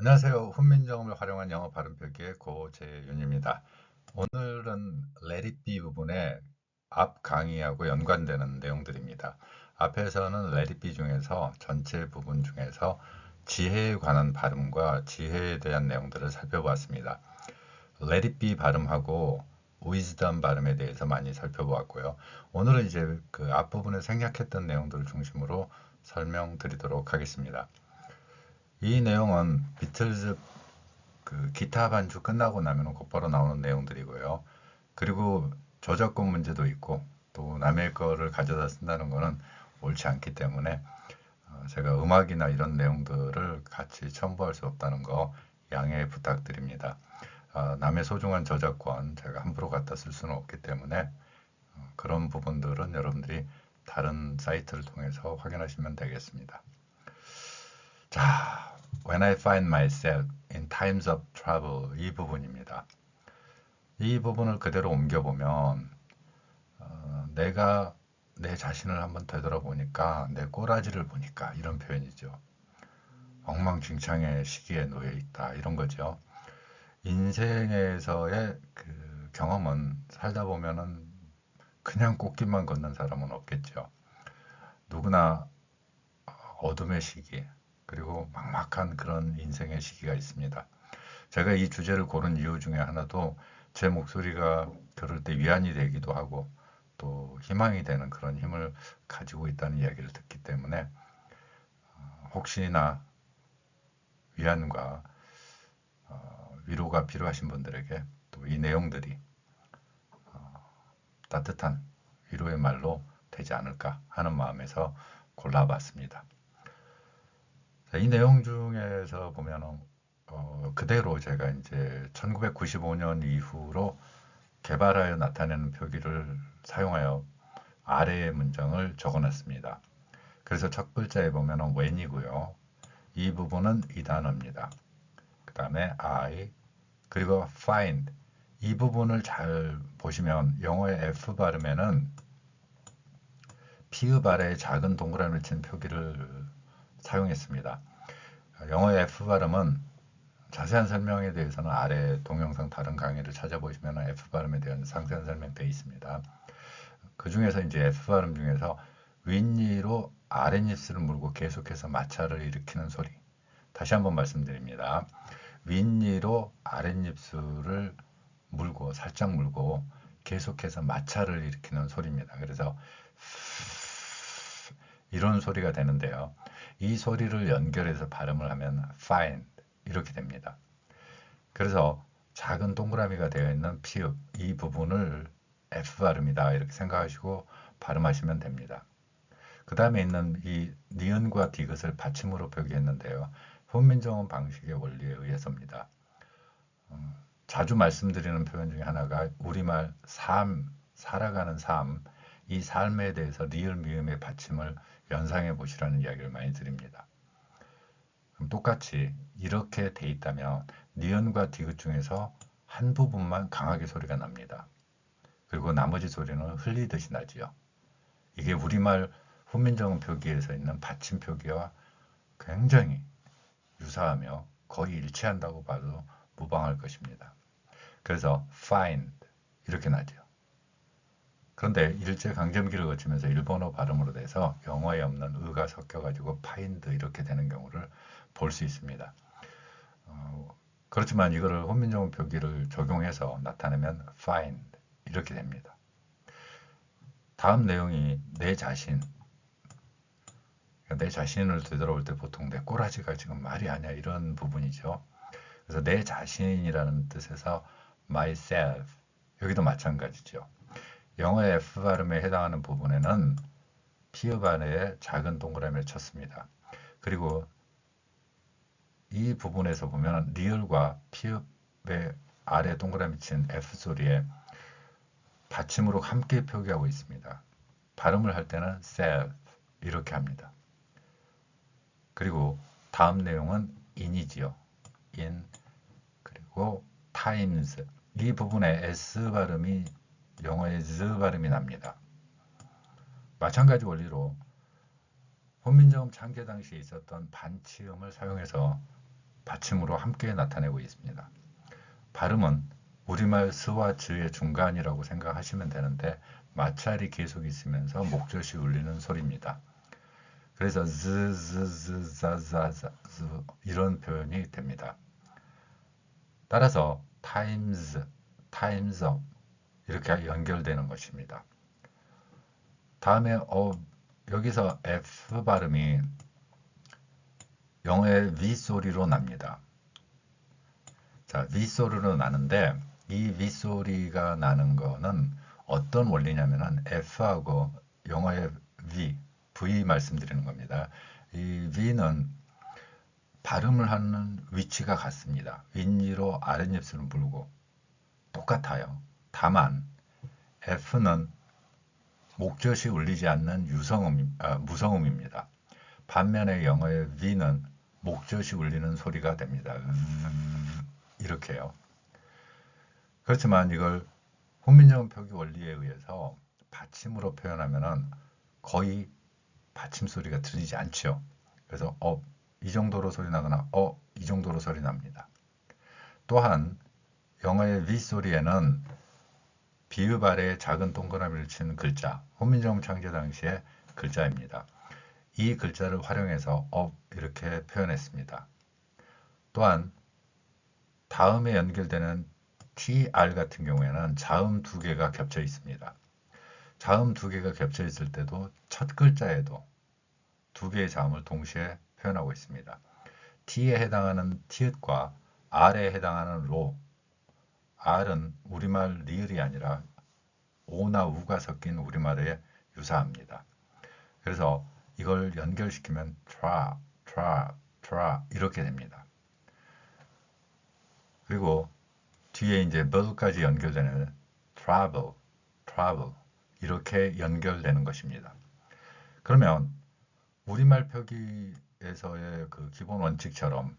안녕하세요. 훈민정음을 활용한 영어 발음 표기의 고재윤입니다. 오늘은 let it be 부분에 앞 강의하고 연관되는 내용들입니다. 앞에서는 let it be 중에서 전체 부분 중에서 지혜에 관한 발음과 지혜에 대한 내용들을 살펴보았습니다. let it be 발음하고 wisdom 발음에 대해서 많이 살펴보았고요. 오늘은 이제 그 앞부분에 생략했던 내용들을 중심으로 설명드리도록 하겠습니다. 이 내용은 비틀즈 그 기타 반주 끝나고 나면 곧바로 나오는 내용들이고요. 그리고 저작권 문제도 있고 또 남의 거를 가져다 쓴다는 거는 옳지 않기 때문에 어, 제가 음악이나 이런 내용들을 같이 첨부할 수 없다는 거 양해 부탁드립니다. 어, 남의 소중한 저작권 제가 함부로 갖다 쓸 수는 없기 때문에 어, 그런 부분들은 여러분들이 다른 사이트를 통해서 확인하시면 되겠습니다. 자, when I find myself in times of trouble 이 부분입니다. 이 부분을 그대로 옮겨보면 어, 내가 내 자신을 한번 되돌아보니까 내 꼬라지를 보니까 이런 표현이죠. 엉망진창의 시기에 놓여 있다 이런 거죠. 인생에서의 그 경험은 살다 보면은 그냥 꽃길만 걷는 사람은 없겠죠. 누구나 어둠의 시기, 그리고 막막한 그런 인생의 시기가 있습니다. 제가 이 주제를 고른 이유 중에 하나도 제 목소리가 그럴 때 위안이 되기도 하고 또 희망이 되는 그런 힘을 가지고 있다는 이야기를 듣기 때문에 어, 혹시나 위안과 어, 위로가 필요하신 분들에게 또 이 내용들이 어, 따뜻한 위로의 말로 되지 않을까 하는 마음에서 골라봤습니다. 이 내용 중에서 보면은 어, 그대로 제가 이제 1995년 이후로 개발하여 나타내는 표기를 사용하여 아래의 문장을 적어놨습니다. 그래서 첫 글자에 보면은 when이고요. 이 부분은 이 단어입니다. 그 다음에 I 그리고 find 이 부분을 잘 보시면 영어의 F 발음에는 피읍 아래에 작은 동그라미를 친 표기를 사용했습니다. 영어의 F 발음은 자세한 설명에 대해서는 아래 동영상 다른 강의를 찾아보시면 F 발음에 대한 상세한 설명 되어 있습니다. 그 중에서 이제 F 발음 중에서 윗니로 아랫입술을 물고 계속해서 마찰을 일으키는 소리. 다시 한번 말씀드립니다. 윗니로 아랫입술을 물고 살짝 물고 계속해서 마찰을 일으키는 소리입니다. 그래서 이런 소리가 되는데요. 이 소리를 연결해서 발음을 하면 find 이렇게 됩니다. 그래서 작은 동그라미가 되어 있는 피읍 이 부분을 F 발음이다 이렇게 생각하시고 발음하시면 됩니다. 그 다음에 있는 이 니은과 디귿을 받침으로 표기했는데요. 훈민정음 방식의 원리에 의해서입니다. 음, 자주 말씀드리는 표현 중에 하나가 우리말 삶, 살아가는 삶, 이 삶에 대해서 리을 미음의 받침을 연상해 보시라는 이야기를 많이 드립니다. 그럼 똑같이 이렇게 돼 있다면 니은과 디귿 중에서 한 부분만 강하게 소리가 납니다. 그리고 나머지 소리는 흘리듯이 나지요. 이게 우리말 훈민정음 표기에서 있는 받침 표기와 굉장히 유사하며 거의 일치한다고 봐도 무방할 것입니다. 그래서 find 이렇게 나죠. 그런데 일제 강점기를 거치면서 일본어 발음으로 돼서 영어에 없는 의가 섞여가지고 파인드 이렇게 되는 경우를 볼 수 있습니다. 어, 그렇지만 이거를 혼민정음 표기를 적용해서 나타내면 find 이렇게 됩니다. 다음 내용이 내 자신 내 자신을 되돌아올 때 보통 내 꼬라지가 지금 말이 아니야 이런 부분이죠. 그래서 내 자신이라는 뜻에서 myself 여기도 마찬가지죠. 영어의 F 발음에 해당하는 부분에는 피읍 안에 작은 동그라미를 쳤습니다. 그리고 이 부분에서 보면 리을과 피읍의 아래 동그라미 친 F 소리에 받침으로 함께 표기하고 있습니다. 발음을 할 때는 self 이렇게 합니다. 그리고 다음 내용은 in이지요. in 그리고 times 이 부분에 S 발음이 영어의 z 발음이 납니다. 마찬가지 원리로 혼민정음 창제 당시에 있었던 반치음을 사용해서 받침으로 함께 나타내고 있습니다. 발음은 우리말 스와 즈의 중간이라고 생각하시면 되는데 마찰이 계속 있으면서 목젖이 울리는 소리입니다. 그래서 즈, 즈, 즈, 자, 자, 자, 즈 이런 표현이 됩니다. 따라서 times, times up 이렇게 연결되는 것입니다. 다음에 어, 여기서 F 발음이 영어의 V 소리로 납니다. 자, V 소리로 나는데 이 V 소리가 나는 거는 어떤 원리냐면은 F하고 영어의 V, V 말씀드리는 겁니다. 이 V는 발음을 하는 위치가 같습니다. 윗니로 아랫입술을 물고 똑같아요. 다만 F는 목젖이 울리지 않는 유성음, 아, 무성음입니다. 반면에 영어의 V는 목젖이 울리는 소리가 됩니다. 음, 이렇게요. 그렇지만 이걸 훈민정음 표기 원리에 의해서 받침으로 표현하면은 거의 받침 소리가 들리지 않죠. 그래서 어, 이 정도로 소리 나거나 어, 이 정도로 소리 납니다. 또한 영어의 V 소리에는 비읍 아래에 작은 동그라미를 친 글자, 훈민정음 창제 당시의 글자입니다. 이 글자를 활용해서 업 이렇게 표현했습니다. 또한 다음에 연결되는 TR 같은 경우에는 자음 두 개가 겹쳐 있습니다. 자음 두 개가 겹쳐 있을 때도 첫 글자에도 두 개의 자음을 동시에 표현하고 있습니다. T에 해당하는 티읕과 R에 해당하는 로, R은 우리말 리을이 아니라 오나 우가 섞인 우리말에 유사합니다. 그래서 이걸 연결시키면 tra, tra, tra 이렇게 됩니다. 그리고 뒤에 이제 bill까지 연결되는 travel, travel 이렇게 연결되는 것입니다. 그러면 우리말 표기에서의 그 기본 원칙처럼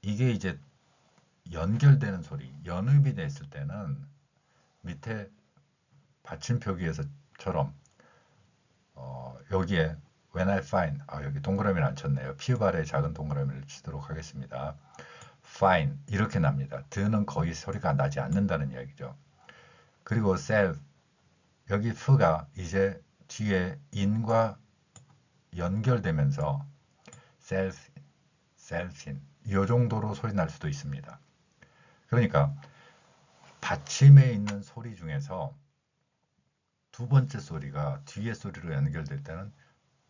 이게 이제 연결되는 소리, 연읍이 됐을 때는 밑에 받침 표기에서처럼 어, 여기에 when I find 아 여기 동그라미를 안 쳤네요. 피읍 아래 작은 동그라미를 치도록 하겠습니다. find 이렇게 납니다. 드는 거의 소리가 나지 않는다는 이야기죠. 그리고 self 여기 f가 이제 뒤에 in과 연결되면서 self, selfin 이 정도로 소리 날 수도 있습니다. 그러니까 받침에 있는 소리 중에서 두 번째 소리가 뒤에 소리로 연결될 때는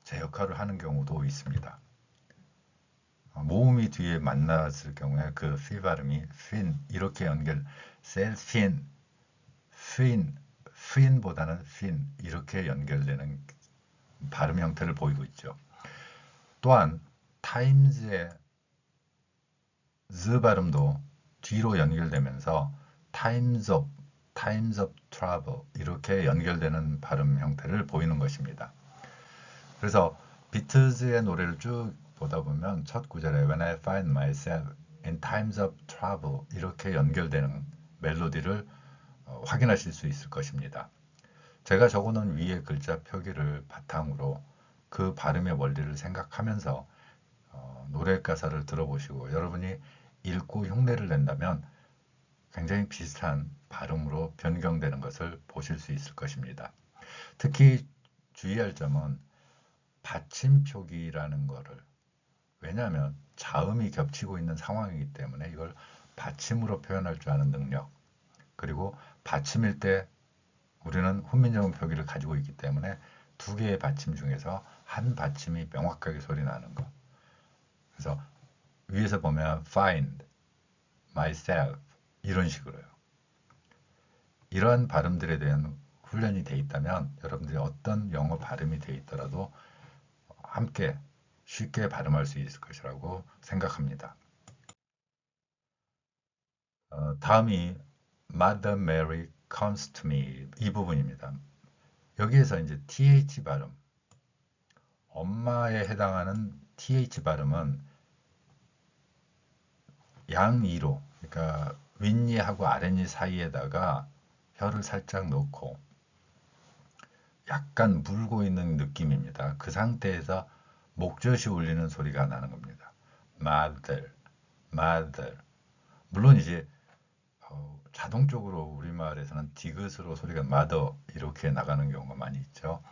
제 역할을 하는 경우도 있습니다. 어, 모음이 뒤에 만났을 경우에 그 피 발음이 fin 이렇게 연결 셀핀 fin fin보다는 fin 이렇게 연결되는 발음 형태를 보이고 있죠. 또한 times의 z 발음도 뒤로 연결되면서 times of, times of trouble 이렇게 연결되는 발음 형태를 보이는 것입니다. 그래서 비트즈의 노래를 쭉 보다 보면 첫 구절에 When I find myself in times of trouble 이렇게 연결되는 멜로디를 어, 확인하실 수 있을 것입니다. 제가 적어놓은 위의 글자 표기를 바탕으로 그 발음의 원리를 생각하면서 어, 노래 가사를 들어보시고 여러분이 읽고 흉내를 낸다면 굉장히 비슷한 발음으로 변경되는 것을 보실 수 있을 것입니다. 특히 주의할 점은 받침 표기라는 것을 왜냐하면 자음이 겹치고 있는 상황이기 때문에 이걸 받침으로 표현할 줄 아는 능력 그리고 받침일 때 우리는 훈민정음 표기를 가지고 있기 때문에 두 개의 받침 중에서 한 받침이 명확하게 소리 나는 것. 그래서 위에서 보면 find, myself 이런 식으로요. 이러한 발음들에 대한 훈련이 돼 있다면 여러분들이 어떤 영어 발음이 돼 있더라도 함께 쉽게 발음할 수 있을 것이라고 생각합니다. 어, 다음이 Mother Mary comes to me 이 부분입니다. 여기에서 이제 th 발음 엄마에 해당하는 th 발음은 양이로 그러니까 윗니하고 아랫니 사이에다가 혀를 살짝 넣고 약간 물고 있는 느낌입니다. 그 상태에서 목젖이 울리는 소리가 나는 겁니다. mother, mother. 물론 이제 어, 자동적으로 우리말에서는 디귿으로 소리가 mother 이렇게 나가는 경우가 많이 있죠.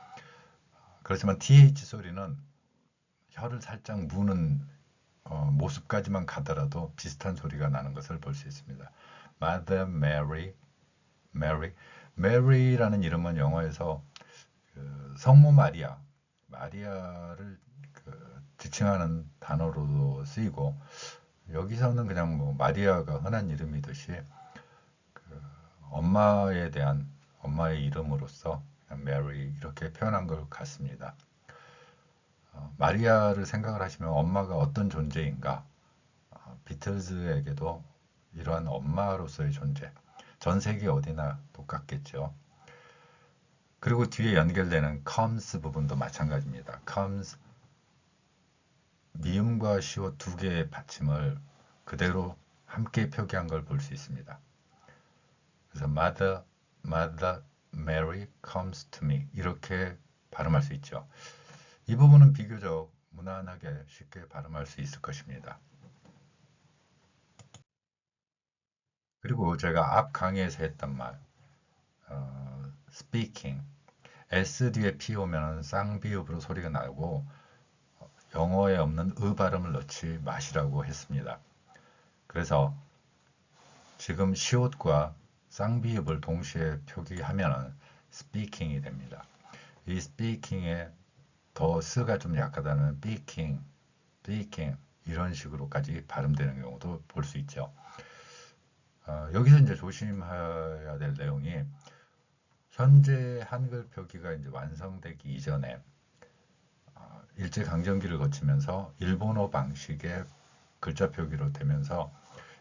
그렇지만 th 소리는 혀를 살짝 무는 어, 모습까지만 가더라도 비슷한 소리가 나는 것을 볼 수 있습니다. Mother Mary, Mary, Mary라는 이름은 영어에서 그 성모 마리아, 마리아를 그 지칭하는 단어로도 쓰이고 여기서는 그냥 뭐 마리아가 흔한 이름이듯이 그 엄마에 대한 엄마의 이름으로서 메리 이렇게 표현한 것 같습니다. 어, 마리아를 생각을 하시면 엄마가 어떤 존재인가 어, 비틀즈에게도 이러한 엄마로서의 존재 전 세계 어디나 똑같겠죠. 그리고 뒤에 연결되는 comes 부분도 마찬가지입니다. comes 미음과 시옷 두 개의 받침을 그대로 함께 표기한 걸 볼 수 있습니다. 그래서 mother, mother Mary comes to me 이렇게 발음할 수 있죠. 이 부분은 비교적 무난하게 쉽게 발음할 수 있을 것입니다. 그리고 제가 앞 강의에서 했던 말 어, speaking S 뒤에 P 오면 쌍비읍으로 소리가 나고 영어에 없는 의 발음을 넣지 마시라고 했습니다. 그래서 지금 시옷과 쌍비읍을 동시에 표기하면 speaking이 됩니다. 이 speaking에 더 스가 좀 약하다는 speaking, speaking 이런 식으로까지 발음되는 경우도 볼 수 있죠. 어, 여기서 이제 조심해야 될 내용이 현재 한글 표기가 이제 완성되기 이전에 어, 일제 강점기를 거치면서 일본어 방식의 글자 표기로 되면서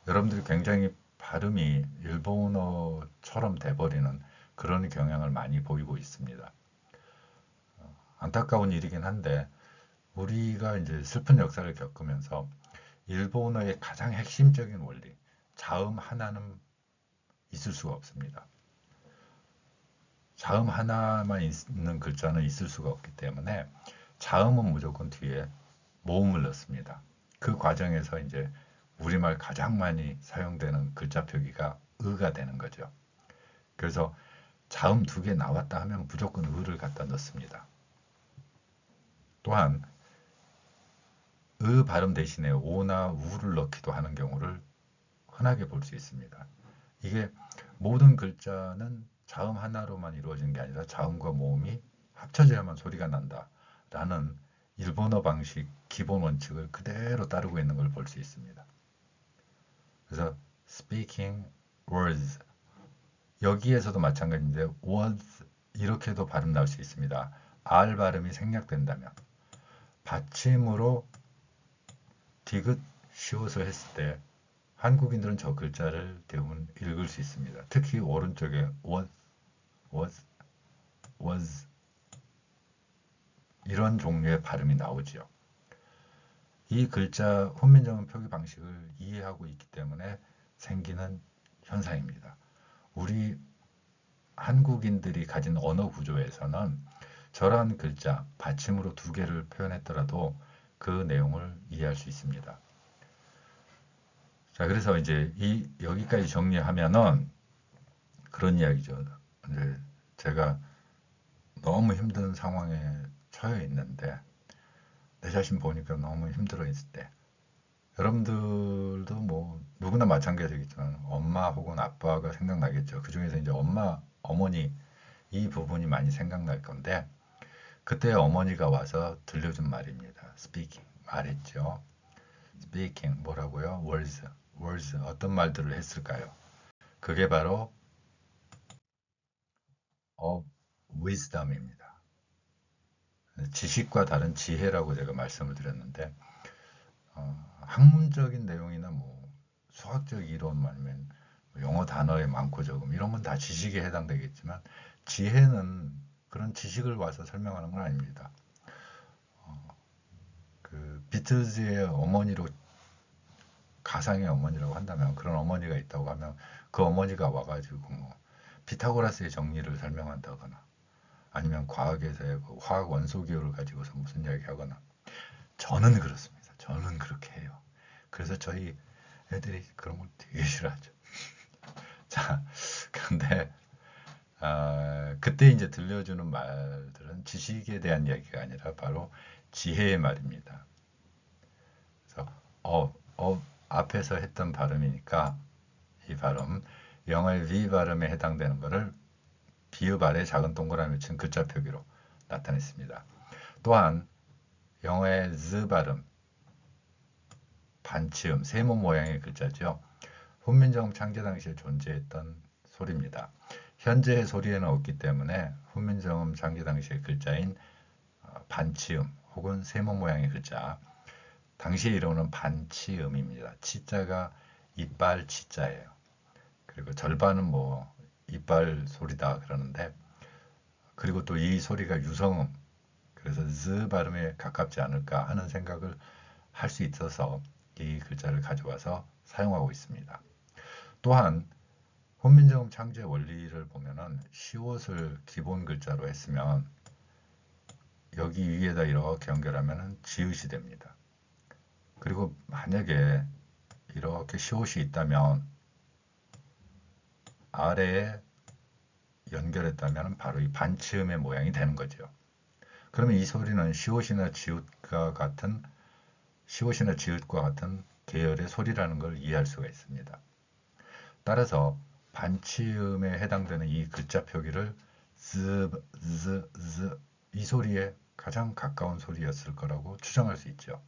여러분들이 굉장히 발음이 일본어처럼 돼버리는 그런 경향을 많이 보이고 있습니다. 어, 안타까운 일이긴 한데 우리가 이제 슬픈 역사를 겪으면서 일본어의 가장 핵심적인 원리, 자음 하나는 있을 수가 없습니다. 자음 하나만 있는 글자는 있을 수가 없기 때문에 자음은 무조건 뒤에 모음을 넣습니다. 그 과정에서 이제 우리말 가장 많이 사용되는 글자 표기가 의가 되는 거죠. 그래서 자음 두 개 나왔다 하면 무조건 의를 갖다 넣습니다. 또한 의 발음 대신에 오나 우를 넣기도 하는 경우를 흔하게 볼 수 있습니다. 이게 모든 글자는 자음 하나로만 이루어지는 게 아니라 자음과 모음이 합쳐져야만 소리가 난다. 라는 일본어 방식 기본 원칙을 그대로 따르고 있는 걸 볼 수 있습니다. 그래서 speaking words 여기에서도 마찬가지인데 words 이렇게도 발음 나올 수 있습니다. R 발음이 생략된다면 받침으로 디귿 시옷을 했을 때 한국인들은 저 글자를 대부분 읽을 수 있습니다. 특히 오른쪽에 was, was, was 이런 종류의 발음이 나오지요. 이 글자 훈민정음 표기 방식을 이해하고 있기 때문에 생기는 현상입니다. 우리 한국인들이 가진 언어 구조에서는 저러한 글자, 받침으로 두 개를 표현했더라도 그 내용을 이해할 수 있습니다. 자, 그래서 이제 이 여기까지 정리하면은 그런 이야기죠. 이제 제가 너무 힘든 상황에 처해 있는데 내 자신 보니까 너무 힘들어 있을 때 여러분들도 뭐 누구나 마찬가지겠지만 엄마 혹은 아빠가 생각나겠죠. 그 중에서 이제 엄마, 어머니 이 부분이 많이 생각날 건데 그때 어머니가 와서 들려준 말입니다. speaking 말했죠. speaking 뭐라고요? words words 어떤 말들을 했을까요? 그게 바로 of wisdom입니다. 지식과 다른 지혜라고 제가 말씀을 드렸는데 어, 학문적인 내용이나 뭐 수학적 이론 아니면 뭐 영어 단어의 많고 적음 이런 건 다 지식에 해당되겠지만 지혜는 그런 지식을 와서 설명하는 건 아닙니다. 어, 그 비틀즈의 어머니로 가상의 어머니라고 한다면 그런 어머니가 있다고 하면 그 어머니가 와가지고 뭐 피타고라스의 정리를 설명한다거나 아니면 과학에서의 그 화학 원소 기호를 가지고서 무슨 이야기 하거나 저는 그렇습니다. 저는 그렇게 해요. 그래서 저희 애들이 그런 걸 되게 싫어하죠. 자, 그런데 아, 그때 이제 들려주는 말들은 지식에 대한 이야기가 아니라 바로 지혜의 말입니다. 그래서 어, 어 앞에서 했던 발음이니까 이 발음 영어의 V 발음에 해당되는 것을 비읍 아래 작은 동그라미 친 글자 표기로 나타냈습니다. 또한 영어의 Z 발음 반치음 세모 모양의 글자죠. 훈민정음 창제 당시에 존재했던 소리입니다. 현재의 소리에는 없기 때문에 훈민정음 창제 당시의 글자인 어, 반치음 혹은 세모 모양의 글자 당시의 이름은 반치음입니다. 치자가 이빨 치자예요. 그리고 절반은 뭐 이빨 소리다 그러는데 그리고 또 이 소리가 유성음 그래서 z 발음에 가깝지 않을까 하는 생각을 할 수 있어서 이 글자를 가져와서 사용하고 있습니다. 또한 혼민정음 창제 원리를 보면은 시옷을 기본 글자로 했으면 여기 위에다 이렇게 연결하면 지읒이 됩니다. 그리고 만약에 이렇게 시옷이 있다면 아래에 연결했다면 바로 이 반치음의 모양이 되는 거죠. 그러면 이 소리는 시옷이나 지읒과 같은 시옷이나 지읒과 같은 계열의 소리라는 걸 이해할 수가 있습니다. 따라서 반치음에 해당되는 이 글자 표기를 z 이 소리에 가장 가까운 소리였을 거라고 추정할 수 있죠.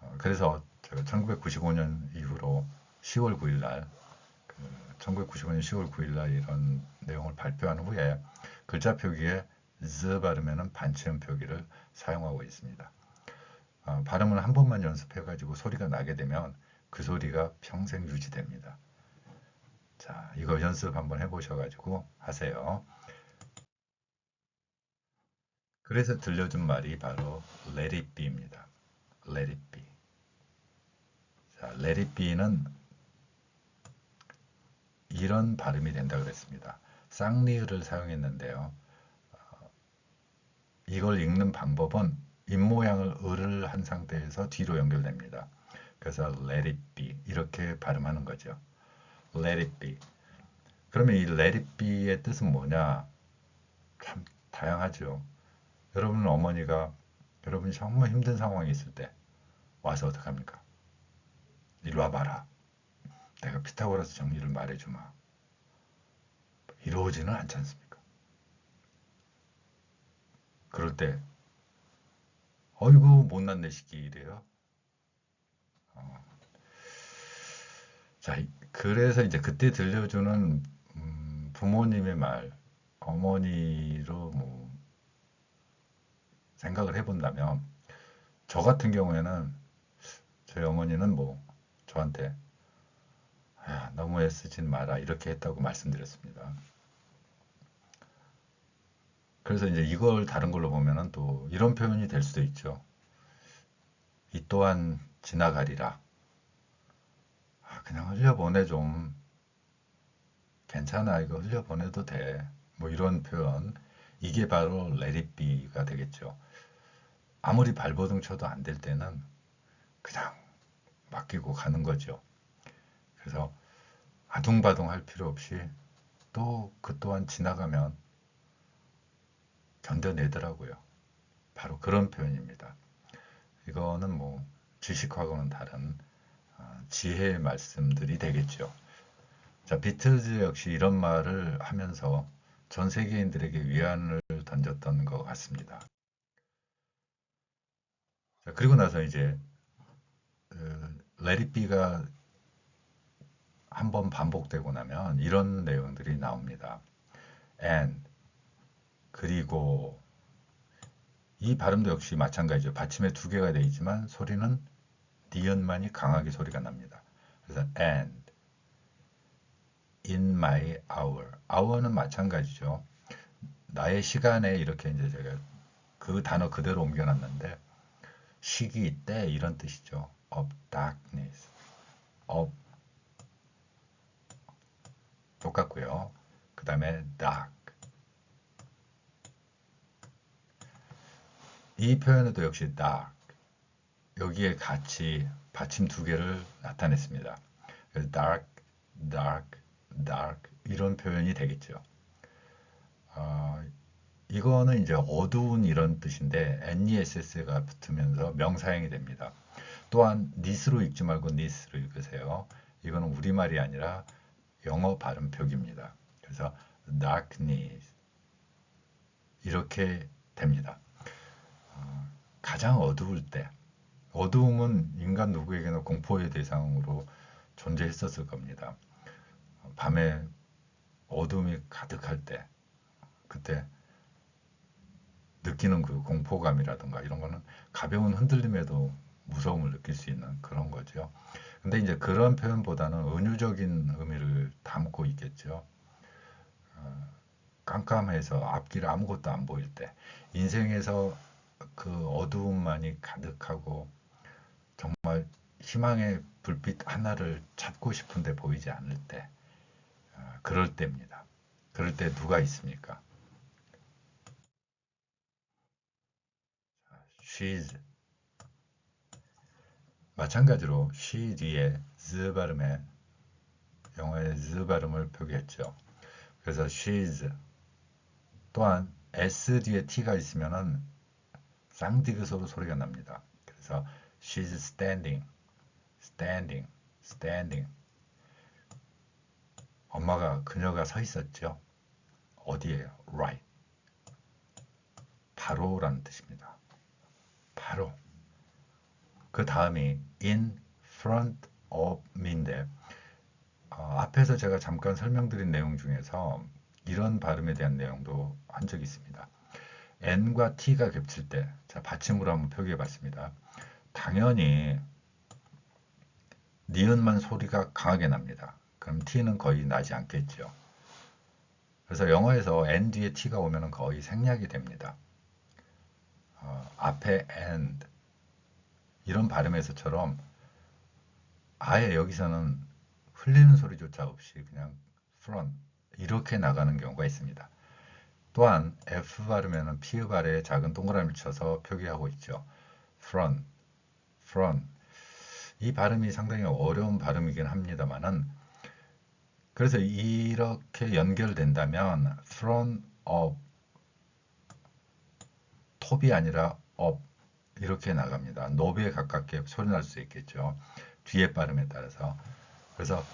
어, 그래서 제가 1995년 이후로 10월 9일 날, 그 1995년 10월 9일 날 이런 내용을 발표한 후에 글자 표기에 z 발음에는 반치음 표기를 사용하고 있습니다. 어, 발음을 한 번만 연습해 가지고 소리가 나게 되면 그 소리가 평생 유지됩니다. 자, 이거 연습 한번 해보셔가지고 하세요. 그래서 들려준 말이 바로 let it be입니다. let it be. 자, let it be는 이런 발음이 된다 그랬습니다. 쌍리을을 사용했는데요. 어, 이걸 읽는 방법은 입모양을 을을 한 상태에서 뒤로 연결됩니다. 그래서 let it be 이렇게 발음하는 거죠. Let it be. 그러면 이 let it be의 뜻은 뭐냐? 참 다양하죠. 여러분 어머니가 여러분이 정말 힘든 상황이 있을 때 와서 어떡합니까? 이리 와봐라. 내가 피타고라스 정리를 말해주마. 이루어지는 않지 않습니까? 그럴 때 어이구 못난 내 새끼 이래요. 어. 자, 그래서 이제 그때 들려주는 음, 부모님의 말, 어머니로 뭐 생각을 해본다면 저 같은 경우에는 저희 어머니는 뭐 저한테 아, 너무 애쓰진 마라 이렇게 했다고 말씀드렸습니다. 그래서 이제 이걸 다른 걸로 보면은 또 이런 표현이 될 수도 있죠. 이 또한 지나가리라. 아, 그냥 흘려보내 좀. 괜찮아 이거 흘려보내도 돼. 뭐 이런 표현. 이게 바로 레디비가 되겠죠. 아무리 발버둥 쳐도 안 될 때는 그냥 맡기고 가는 거죠. 그래서 아둥바둥 할 필요 없이 또 그 또한 지나가면 견뎌내더라고요. 바로 그런 표현입니다. 이거는 뭐 지식하고는 다른 어, 지혜의 말씀들이 되겠죠. 자, 비틀즈 역시 이런 말을 하면서 전 세계인들에게 위안을 던졌던 것 같습니다. 자, 그리고 나서 이제 레리비가 한 번 반복되고 나면 이런 내용들이 나옵니다. and 그리고 이 발음도 역시 마찬가지죠. 받침에 두 개가 되어 있지만 소리는 니은만이 강하게 소리가 납니다. 그래서 and in my hour. hour는 마찬가지죠. 나의 시간에 이렇게 이제 제가 그 단어 그대로 옮겨놨는데 시기 때 이런 뜻이죠. of darkness. of 똑같고요. 그 다음에 dark. 이 표현에도 역시 dark. 여기에 같이 받침 두 개를 나타냈습니다. 그래서 dark, dark, dark 이런 표현이 되겠죠. 어, 이거는 이제 어두운 이런 뜻인데 NESS가 붙으면서 명사형이 됩니다. 또한 니스로 읽지 말고 니스로 읽으세요. 이거는 우리말이 아니라 영어 발음 표기입니다. 그래서 darkness 이렇게 됩니다. 어, 가장 어두울 때 어두움은 인간 누구에게나 공포의 대상으로 존재했었을 겁니다. 밤에 어둠이 가득할 때 그때 느끼는 그 공포감이라든가 이런 거는 가벼운 흔들림에도 무서움을 느낄 수 있는 그런 거죠. 근데 이제 그런 표현보다는 은유적인 의미를 담고 있겠죠. 어, 깜깜해서 앞길 아무것도 안 보일 때, 인생에서 그 어두움만이 가득하고 정말 희망의 불빛 하나를 찾고 싶은데 보이지 않을 때, 어, 그럴 때입니다. 그럴 때 누가 있습니까? she's 마찬가지로 she 뒤에 z 발음에 영어의 z 발음을 표기했죠. 그래서 she's 또한 s 뒤에 t가 있으면은 쌍디귿으로 소리가 납니다. 그래서 she's standing, standing, standing. 엄마가 그녀가 서 있었죠. 어디에요? right. 바로라는 뜻입니다. 바로. 그 다음이 in front of me인데 어, 앞에서 제가 잠깐 설명드린 내용 중에서 이런 발음에 대한 내용도 한 적이 있습니다. n과 t가 겹칠 때, 자 받침으로 한번 표기해 봤습니다. 당연히 니은만 소리가 강하게 납니다. 그럼 t는 거의 나지 않겠죠. 그래서 영어에서 n 뒤에 t가 오면 거의 생략이 됩니다. 어, 앞에 and 이런 발음에서처럼 아예 여기서는 흘리는 소리조차 없이 그냥 front 이렇게 나가는 경우가 있습니다. 또한 F 발음에는 피읍 아래에 작은 동그라미를 쳐서 표기하고 있죠. front, front. 이 발음이 상당히 어려운 발음이긴 합니다만은 그래서 이렇게 연결된다면 front of 톱이 아니라 up 이렇게 나갑니다. 노비에 가깝게 소리 날 수 있겠죠. 뒤에 발음에 따라서. 그래서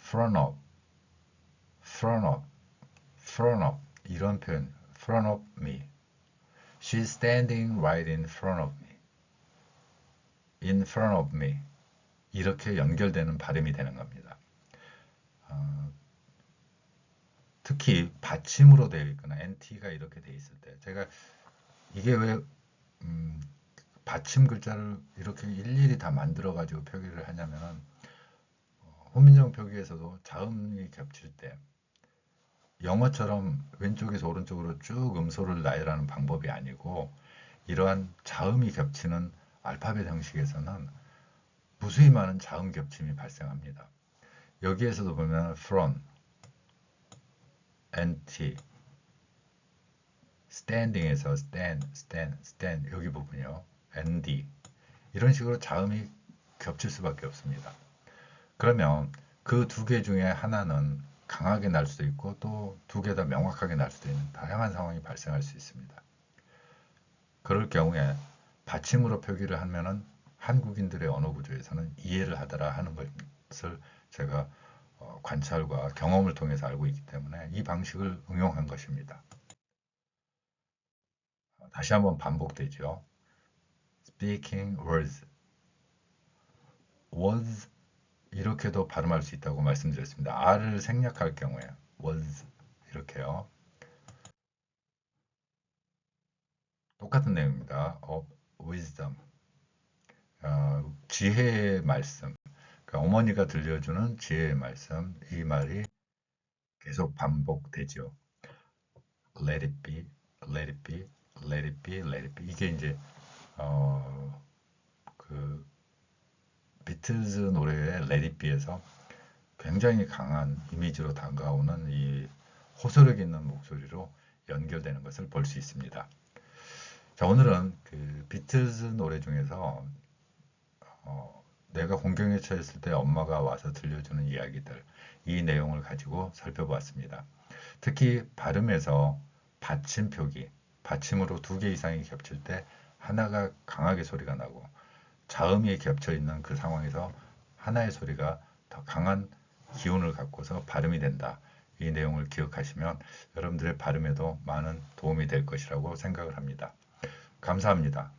front of, front of, front of 이런 표현, front of me. She's standing right in front of me. In front of me. 이렇게 연결되는 발음이 되는 겁니다. 어, 특히 받침으로 되어 있거나 NT가 이렇게 되어 있을 때 제가 이게 왜 음, 받침 글자를 이렇게 일일이 다 만들어 가지고 표기를 하냐면은 어, 호민정 표기에서도 자음이 겹칠 때 영어처럼 왼쪽에서 오른쪽으로 쭉 음소를 나열하는 방법이 아니고 이러한 자음이 겹치는 알파벳 형식에서는 무수히 많은 자음 겹침이 발생합니다. 여기에서도 보면 from, nt, standing에서 stand, stand, stand 여기 부분이요. nd 이런 식으로 자음이 겹칠 수밖에 없습니다. 그러면 그 두 개 중에 하나는 강하게 날 수도 있고 또 두 개 다 명확하게 날 수도 있는 다양한 상황이 발생할 수 있습니다. 그럴 경우에 받침으로 표기를 하면은 한국인들의 언어 구조에서는 이해를 하더라 하는 것을 제가 어, 관찰과 경험을 통해서 알고 있기 때문에 이 방식을 응용한 것입니다. 다시 한번 반복되죠. speaking words. was 이렇게도 발음할 수 있다고 말씀드렸습니다. R을 생략할 경우에 was 이렇게요. 똑같은 내용입니다. of wisdom. 어, 지혜의 말씀. 그러니까 어머니가 들려주는 지혜의 말씀. 이 말이 계속 반복되죠. Let it be, let it be, let it be, let it be. 이게 이제 어, 그 비틀즈 노래의 Let It Be에서 굉장히 강한 이미지로 다가오는 이 호소력 있는 목소리로 연결되는 것을 볼 수 있습니다. 자, 오늘은 그 비틀즈 노래 중에서 어, 내가 공경에 처했을 때 엄마가 와서 들려주는 이야기들 이 내용을 가지고 살펴보았습니다. 특히 발음에서 받침 표기, 받침으로 두 개 이상이 겹칠 때 하나가 강하게 소리가 나고 자음이 겹쳐 있는 그 상황에서 하나의 소리가 더 강한 기운을 갖고서 발음이 된다. 이 내용을 기억하시면 여러분들의 발음에도 많은 도움이 될 것이라고 생각을 합니다. 감사합니다.